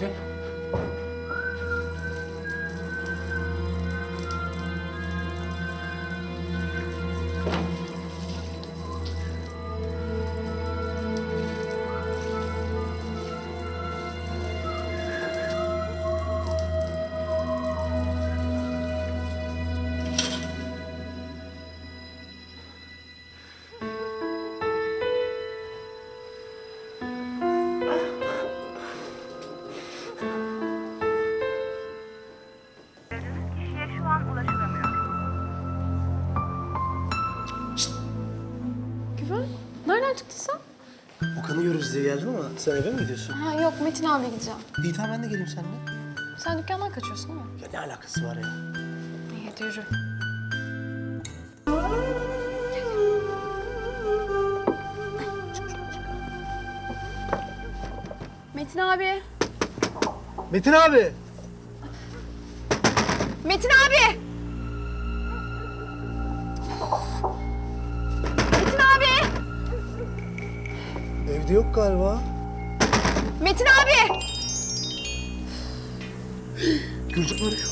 Sim. Nereden çıktın sen? Okan'ı görürüz diye geldim ama sen eve mi gidiyorsun? Ha yok, Metin abi gideceğim. İyi tamam ben de geleyim seninle. Sen dükkandan kaçıyorsun ama. Ya ne alakası var ya? İyi hadi yürü. Metin abi. Metin abi! Metin abi! Evde yok galiba. Metin abi! Gülcan arıyor.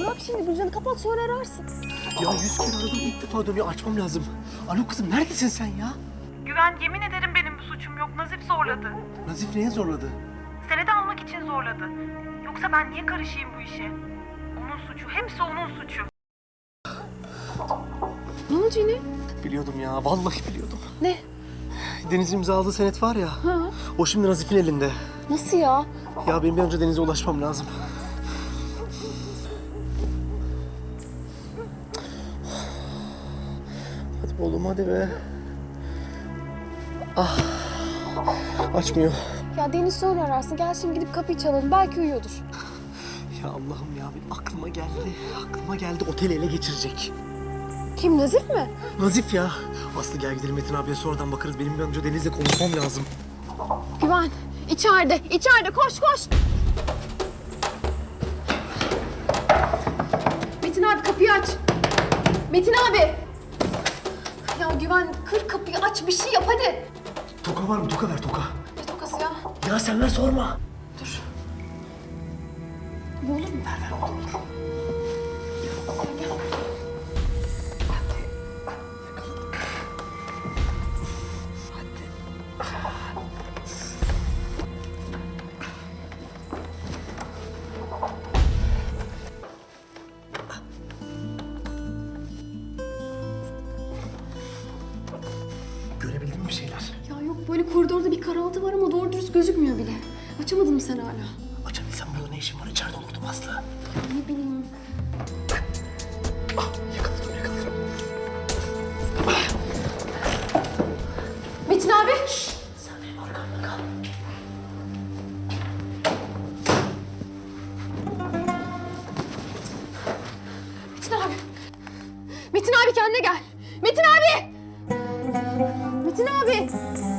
Bırak şimdi Gülcan'ı kapat sonra ararsın. Ya yüz kere aradım ilk defa dönüyor açmam lazım. Alo kızım neredesin sen ya? Güven yemin ederim benim bir suçum yok. Nazif zorladı. Nazif neye zorladı? Senedi almak için zorladı. Yoksa ben niye karışayım bu işe? Onun suçu. Hepsi onun suçu. Ne oldu yine? Biliyordum ya vallahi biliyordum. Ne? Deniz'in imzaladığı senet var ya. Ha? O şimdi Nazif'in elinde. Nasıl ya? Ya benim bir an önce Deniz'e ulaşmam lazım. Hadi oğlum hadi be. Ah. Açmıyor. Ya Deniz sonra ararsın. Gel şimdi gidip kapıyı çalalım. Belki uyuyordur. Ya Allah'ım ya benim aklıma geldi. Aklıma geldi oteli ele geçirecek. Kim Nazif mi? Nazif ya. Aslı gel gidelim Metin abiye sonradan bakarız. Benim bir an önce Deniz'le konuşmam lazım. Güven. içeride. içeride. Koş koş. Metin abi kapıyı aç. Metin abi. Ya Güven kır kapıyı aç bir şey yap hadi. Toka var mı? Toka ver toka. Ne tokası ya? Ya sen ver sorma. Dur. Bu olur mu? Ver ver olur olur. Böyle koridorda bir karaltı var ama doğru dürüst gözükmüyor bile. Açamadın mı sen hala? Açabilsem burada ne işim var? İçeride olurdum Aslı. Ne bileyim. Ah yakaladım yakaladım. Ah. Metin abi. Şşş. Sen benim arkamda kal. Metin abi. Metin abi kendine gel. Metin abi. Metin abi.